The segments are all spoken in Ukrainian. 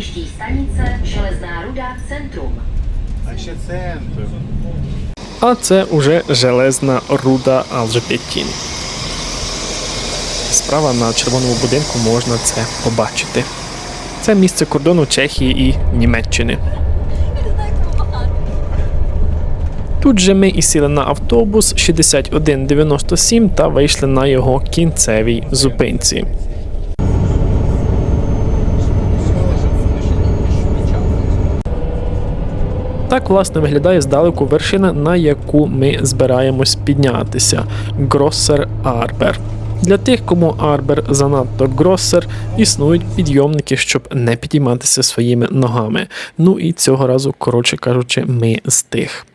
Příští stanice Železná ruda Centrum. А ще центр. А це уже железна руда Алжбетін. Справа на червоному будинку можна це побачити. Це місце кордону Чехії і Німеччини. Тут же ми і сіли на автобус 6197 та вийшли на його кінцевій зупинці. Так, власне, виглядає здалеку вершина, на яку ми збираємось піднятися Гроссер Арбер. Для тих, кому Арбер занадто гроссер, існують підйомники, щоб не підійматися своїми ногами. Ну і цього разу, коротше кажучи, ми з тих.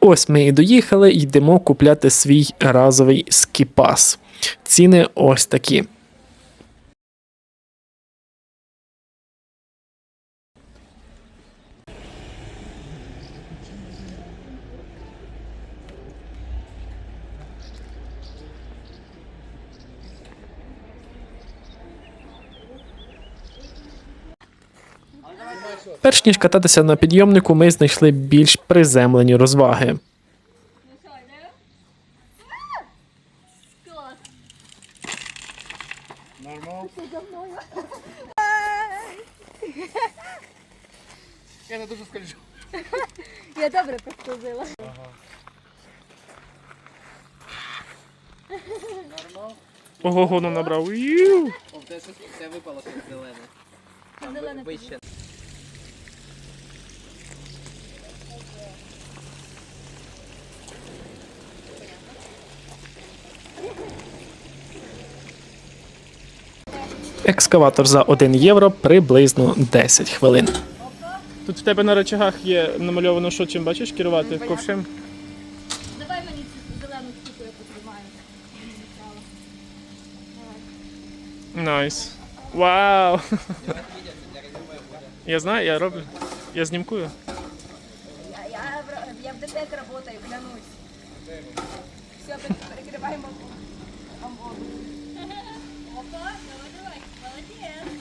Ось ми і доїхали, йдемо купляти свій разовий скіпас. Ціни ось такі. Перш ніж кататися на підйомнику, ми знайшли більш приземлені розваги. Нормал? Я не дуже скольжу. Я добре прослужила. Ого, гону набрав. Ю! О, в тебе щось це випало щось зелене. Там Зелене вище. Екскаватор за 1 євро приблизно 10 хвилин. Тут в тебе на речагах є намальовано, що чим бачиш керувати ковшем. Давай мені цю зелену штуку, я потримаю. Найс. Вау! Я знаю, я роблю. Я знімкую. Я, я, в- я в ДТЕК работаю, клянусь. Все, перекриваємо. Опа, давай, давай, молодець.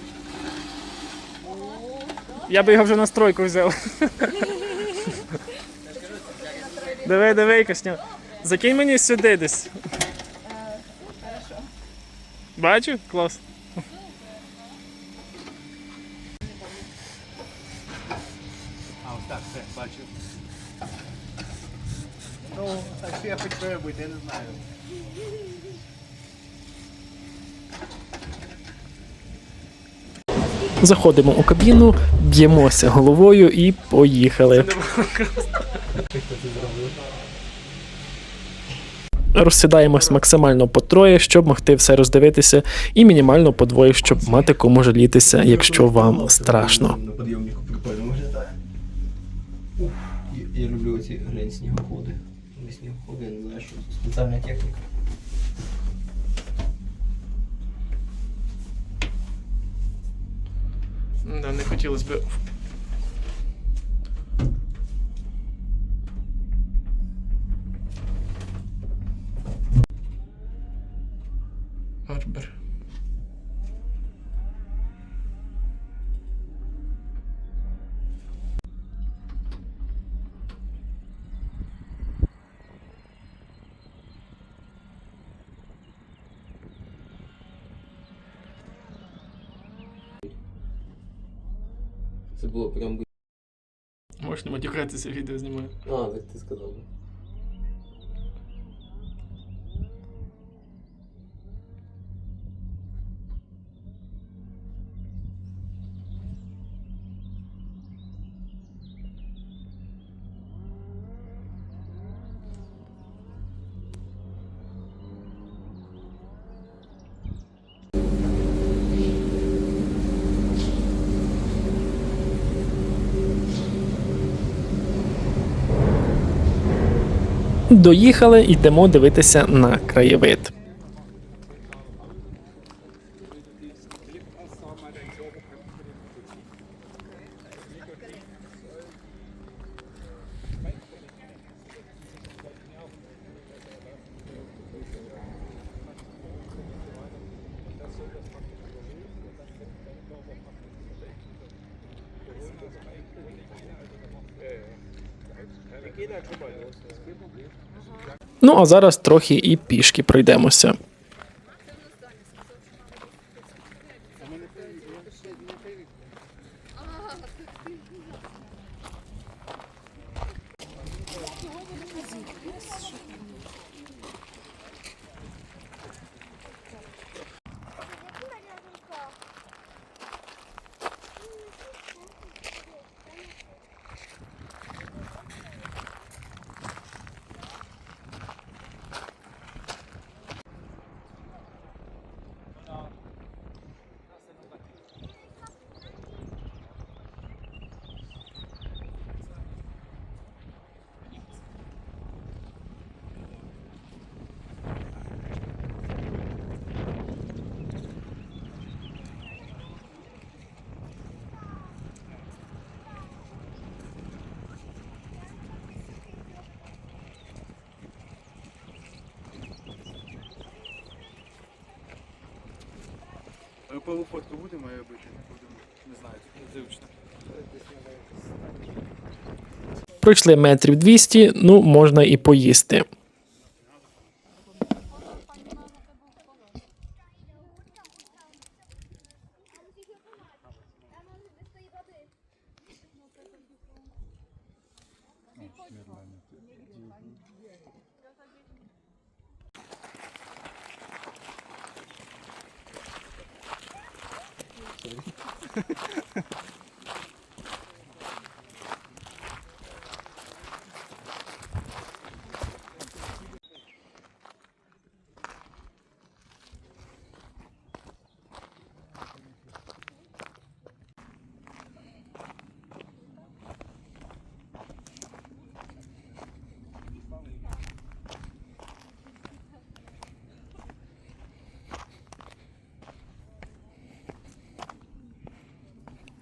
Я би його вже на стройку взяв. Давай, давай, Кашня. Закинь мені сюди десь. Бачу? Клас. А, ось так, все, бачу. Ну, так що я хоч що-небудь, я не знаю. Заходимо у кабіну, б'ємося головою і поїхали. Розсідаємось максимально по троє, щоб могти все роздивитися, і мінімально по двоє, щоб мати кому жалітися, якщо вам страшно. На підйомнику прикольно виглядає. Я, я люблю ці глянь снігоходи. Не снігоходи, я не знаю, що це спеціальна техніка. Да, не хотілося б. Арбер. Було прям. Можеш не матюкатися, відео знімаю. А, так ти сказав. Доїхали, йдемо дивитися на краєвид. Ну а зараз трохи і пішки пройдемося. Пилу фотку будемо робити? Будемо. Не знаю, зручно. Пройшли метрів 200, ну можна і поїсти.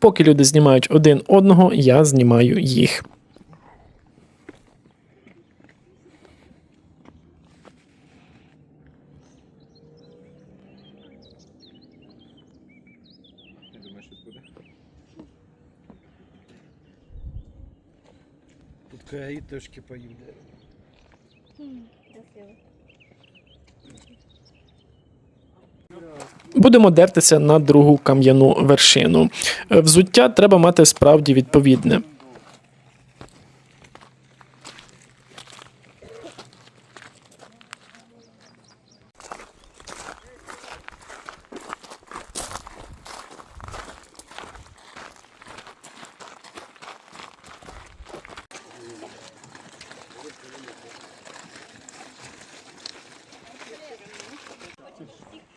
Поки люди знімають один одного, я знімаю їх. Краї трошки поїде. Будемо дертися на другу кам'яну вершину. Е, Взуття треба мати справді відповідне.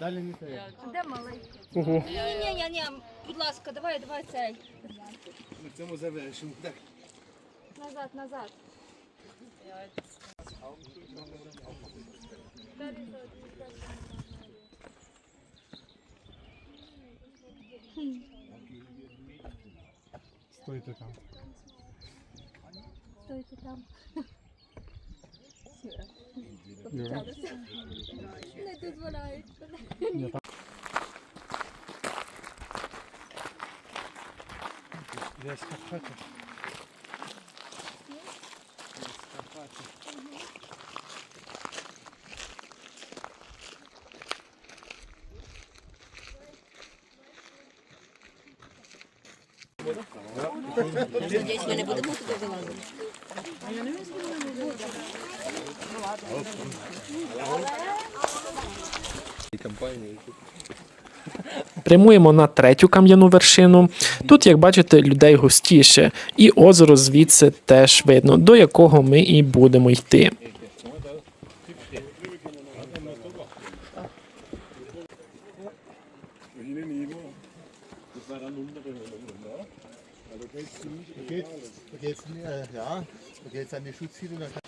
Далі не треба. Де малий? Ого. Ні, ні, ні, ні, будь ласка, давай, давай цей. На цьому завершимо. Так. Назад, назад. Стойте там. Стойте там. Не дозволяють. Десь Карпати. Прямуємо на третю кам'яну вершину. Тут, як бачите, людей густіше, і озеро звідси теж видно, до якого ми і будемо йти. Äh, da geht's an die Schutzhütte.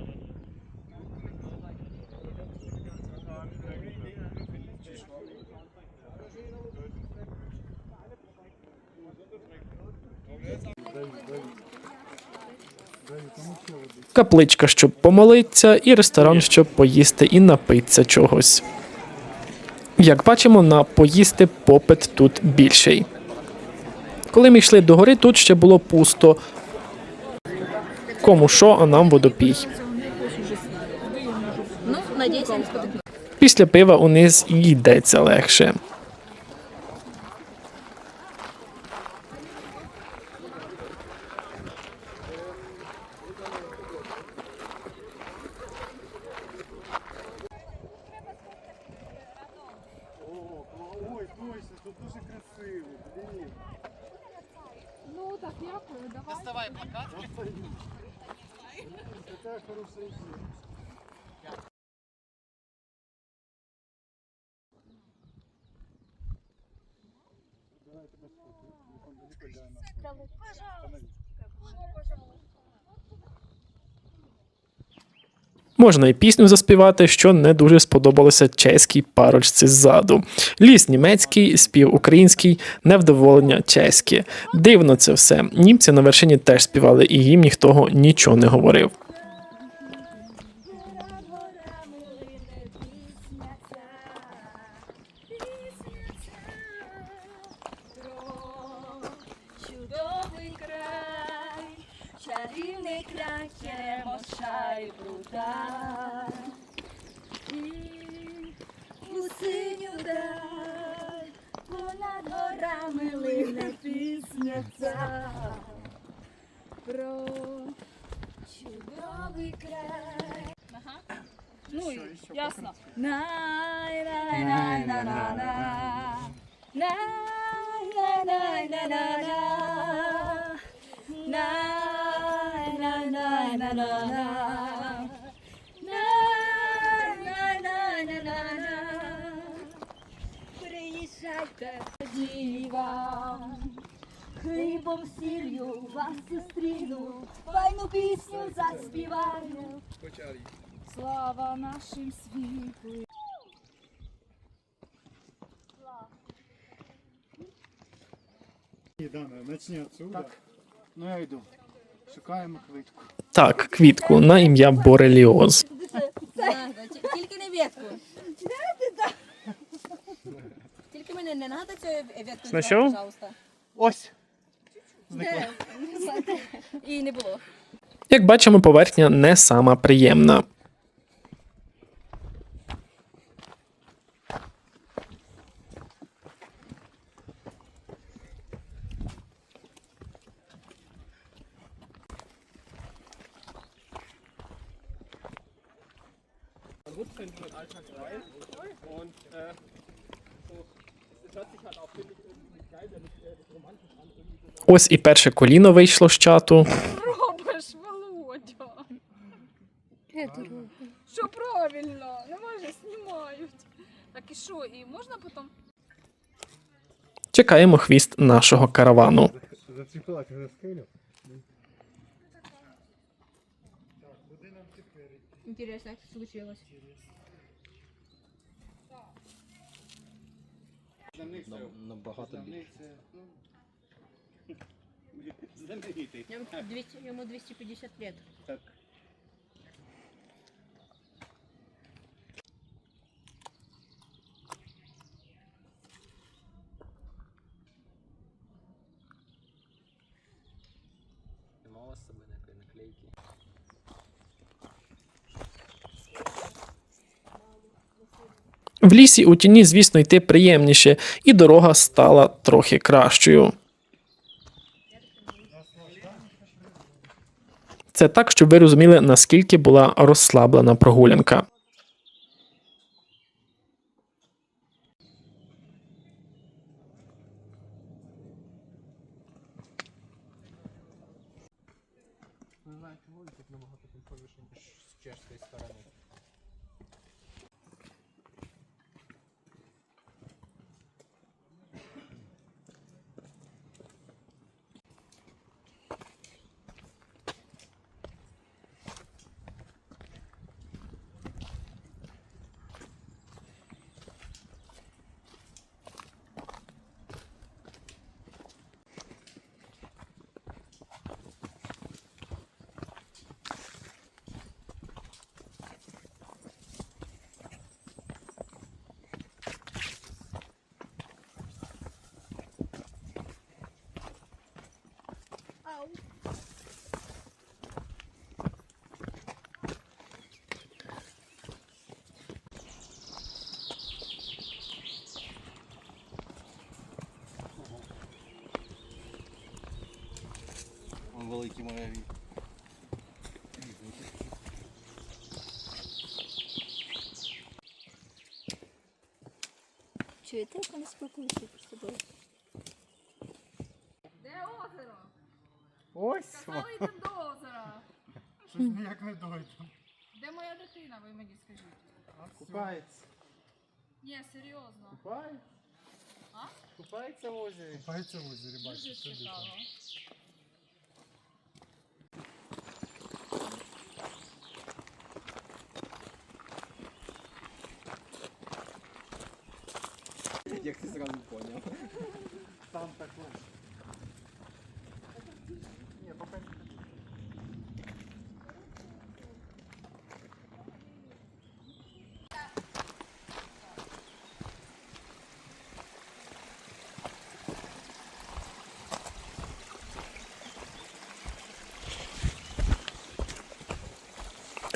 Капличка, щоб помолитися, і ресторан, щоб поїсти і напитися чогось. Як бачимо, на поїсти попит тут більший. Коли ми йшли до гори, тут ще було пусто. Кому що, а нам водопій. Ну. Після пива униз і йдеться легше. Ой, точно, тут дуже красиво. Блін. Ну, так, дякую, давай. Доставай плакат. Така хороша ідея. Можна і пісню заспівати, що не дуже сподобалося чеській парочці ззаду. Ліс німецький, спів український, невдоволення чеське. Дивно це все. Німці на вершині теж співали, і їм ніхто нічого не говорив. Моша і бруда. І у синю даль, понад горами лине пісня ця. Про чудовий край. Ну, і ясно. Най, най, най, на, на, на. Най, най, най, на, на, на. Най, Приїжджайте, діва, хлібом сіллю вас зустріну, файну пісню заспіваю. Слава нашим світлу. Дана, начни отсюда. Так. Ну я йду. Шукаємо квітку. Так, квітку на ім'я Бореліоз. Тільки не ветку. Тільки мене не треба цю ветку, Знайшов? пожалуйста. Ось. І не було. Як бачимо, поверхня не сама приємна. Ось і перше коліно вийшло з чату. Робиш, Володя. Що правильно? Не може, знімають. Так і що, і можна потім? Чекаємо хвіст нашого каравану. Зацепила, ти заскилю. Інтересно, як це случилось. Набагато більше. знаменитий це, ну, знаменитий. Ему 200, ему 250 лет. Так. Нема у вас з собою ніякої наклейки. В лісі у тіні, звісно, йти приємніше, і дорога стала трохи кращою. Це так, щоб ви розуміли, наскільки була розслаблена прогулянка. Великі мураві. Чуєте, як вони спілкуються між собою? Де озеро? Ось! Сказали, йдемо до озера. Щось ніяк не дойде. Де моя дитина, ви мені скажіть? Купається. Ні, серйозно. Купається? А? Купається в озері. Купається в озері, бачиш, сидить цікаво. Ти зразу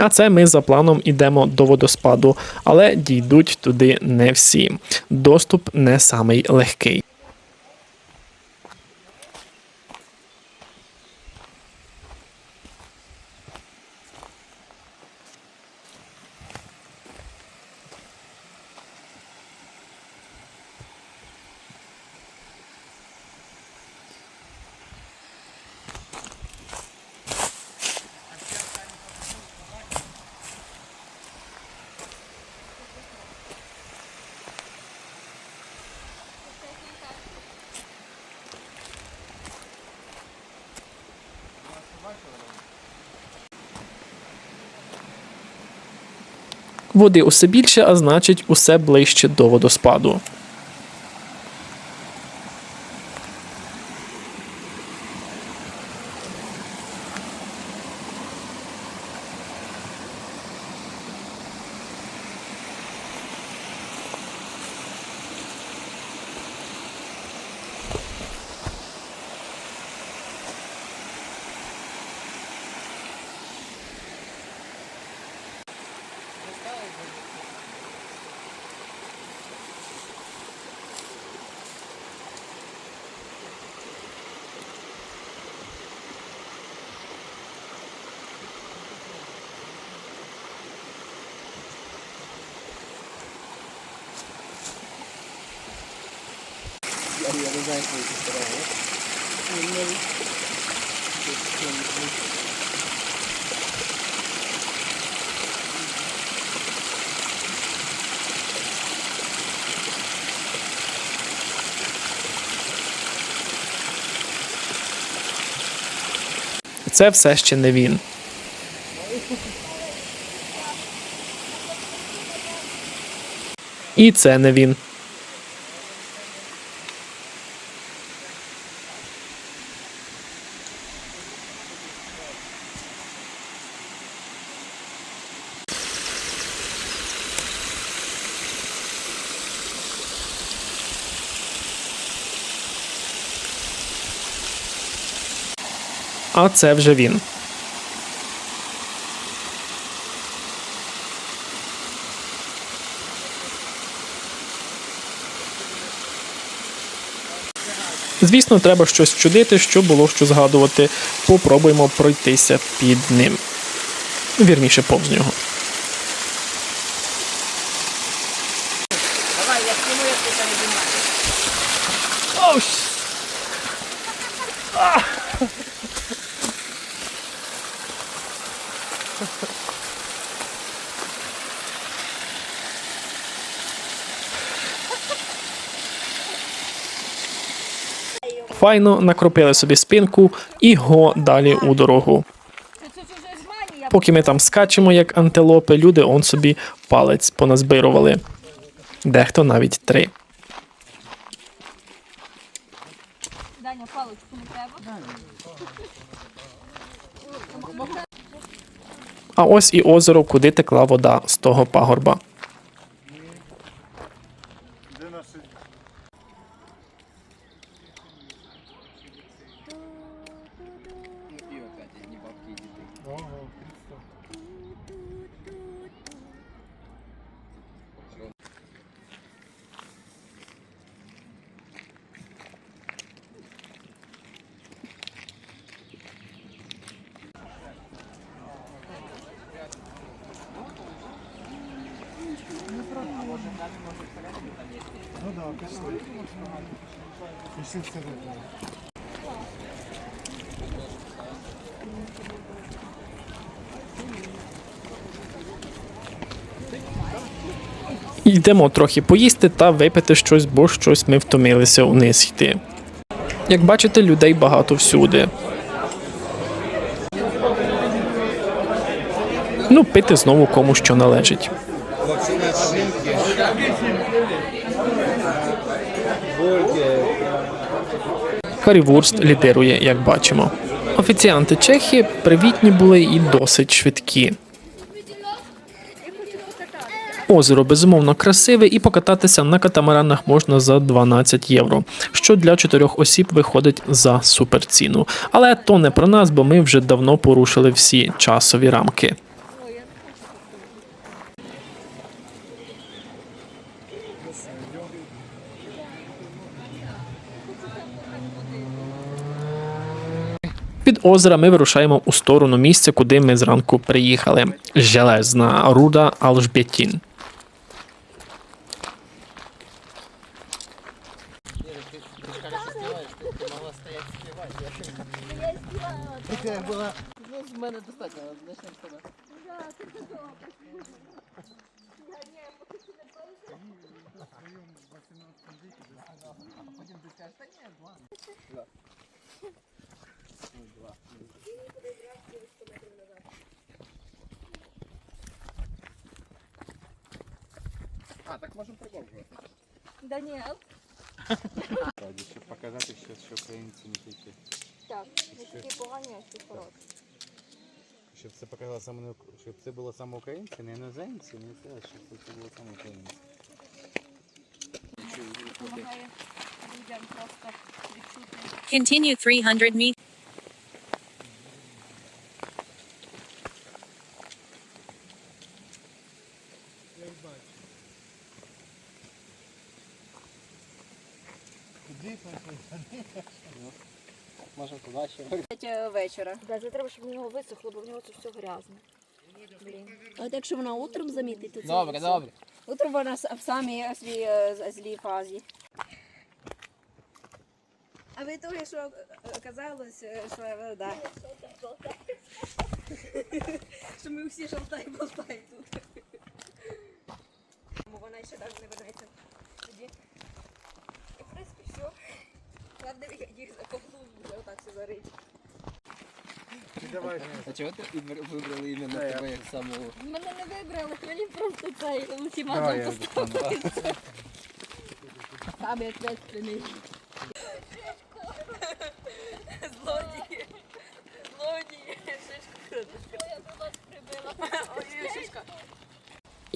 А це ми за планом ідемо до водоспаду, але дійдуть туди не всі. Доступ не самий легкий. Води усе більше, а значить, усе ближче до водоспаду. Що це сторони. Це все ще не він. І це не він. А це вже він. Звісно, треба щось чудити, що було що згадувати. Попробуємо пройтися під ним. Вірніше, повз нього. Давай, я сниму, если это не понимаешь. Файно накропили собі спинку і го далі у дорогу. Поки ми там скачемо, як антилопи, люди он собі палець поназбирували. Дехто навіть три. Даня, паличку не треба. А ось і озеро, куди текла вода з того пагорба. Йдемо трохи поїсти та випити щось, бо щось ми втомилися вниз йти. Як бачите, людей багато всюди. Ну, пити знову кому що належить. Карівурст лідирує, як бачимо. Офіціанти Чехії привітні були і досить швидкі. Озеро безумовно красиве, і покататися на катамаранах можна за 12 євро, що для чотирьох осіб виходить за суперціну. Але то не про нас, бо ми вже давно порушили всі часові рамки. Під озера ми вирушаємо у сторону місця, куди ми зранку приїхали. Железна руда Алжбетін. Ну, з мене достатньо, почнемо з тебе. Потім ти скажеш, та ні, два. А, так можемо прикол просто. Даніел. Щоб показати, що, що українці не тільки. Так, не такі погані, а ще хороші. Щоб це показало саме не ук- щоб це було саме українці, не іноземці, не це, щоб це було саме українці. Допомагає людям просто відчути. Continue 300 meters. 12 е, вечора. Да, це треба, щоб в нього висохло, бо в нього це все грязне. Блін. От якщо вона утром замітить, то це Добре, все. добре. Утром вона в самій е, свій е, злій фазі. А ви того, що оказалось, що я да. що ми всі шалтай болтай тут. Вона ще навіть не вернеться тоді. І в принципі все. Ладно, їх закопну, вже отак все зарить. Давай. А чого ти вибрали іменно тебе як самого? Мене не вибрали, мені просто цей ультиматум я поставили. Самі ответственний.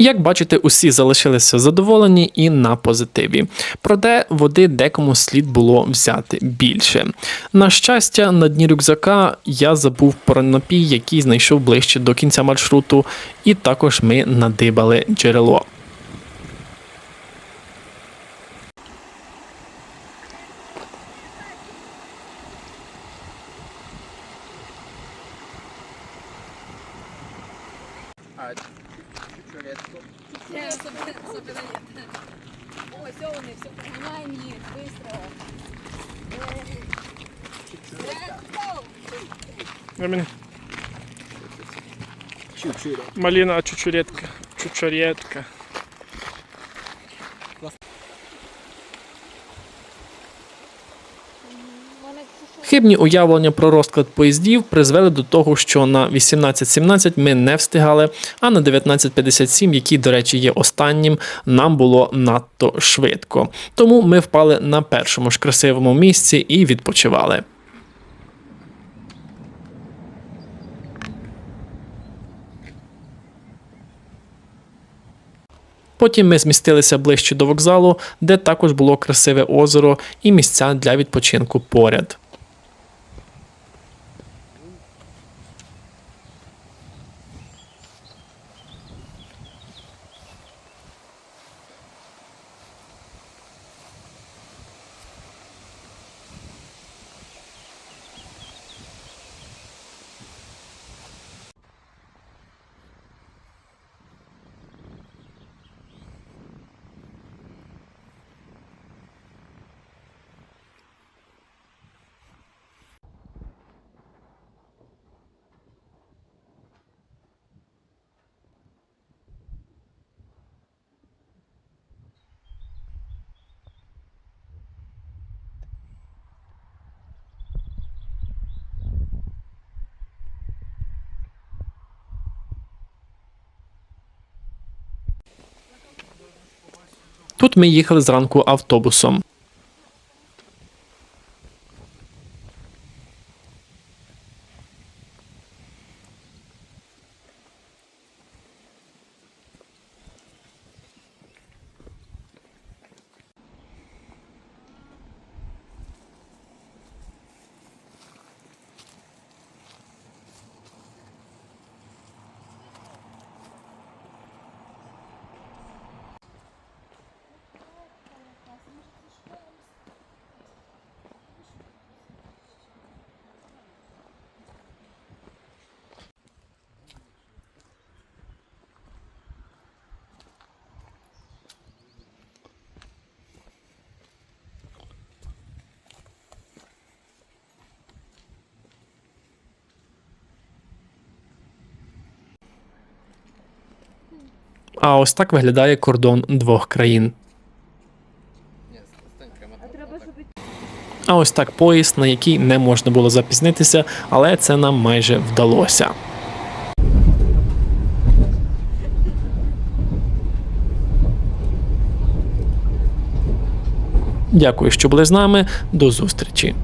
Як бачите, усі залишилися задоволені і на позитиві. Проте води декому слід було взяти більше. На щастя, на дні рюкзака я забув про напій, який знайшов ближче до кінця маршруту, і також ми надибали джерело. А, чуть-чуть редко. Не, особенно, особенно я. Ой, все, вони, все, прогоняем їх, быстро. Чуть-чуть. Малина чучуретка. Чучуретка. Хибні уявлення про розклад поїздів призвели до того, що на 18.17 ми не встигали, а на 19.57, який, до речі, є останнім, нам було надто швидко. Тому ми впали на першому ж красивому місці і відпочивали. Потім ми змістилися ближче до вокзалу, де також було красиве озеро і місця для відпочинку поряд. Тут ми їхали зранку автобусом. А ось так виглядає кордон двох країн. А ось так поїзд, на який не можна було запізнитися, але це нам майже вдалося. Дякую, що були з нами. До зустрічі.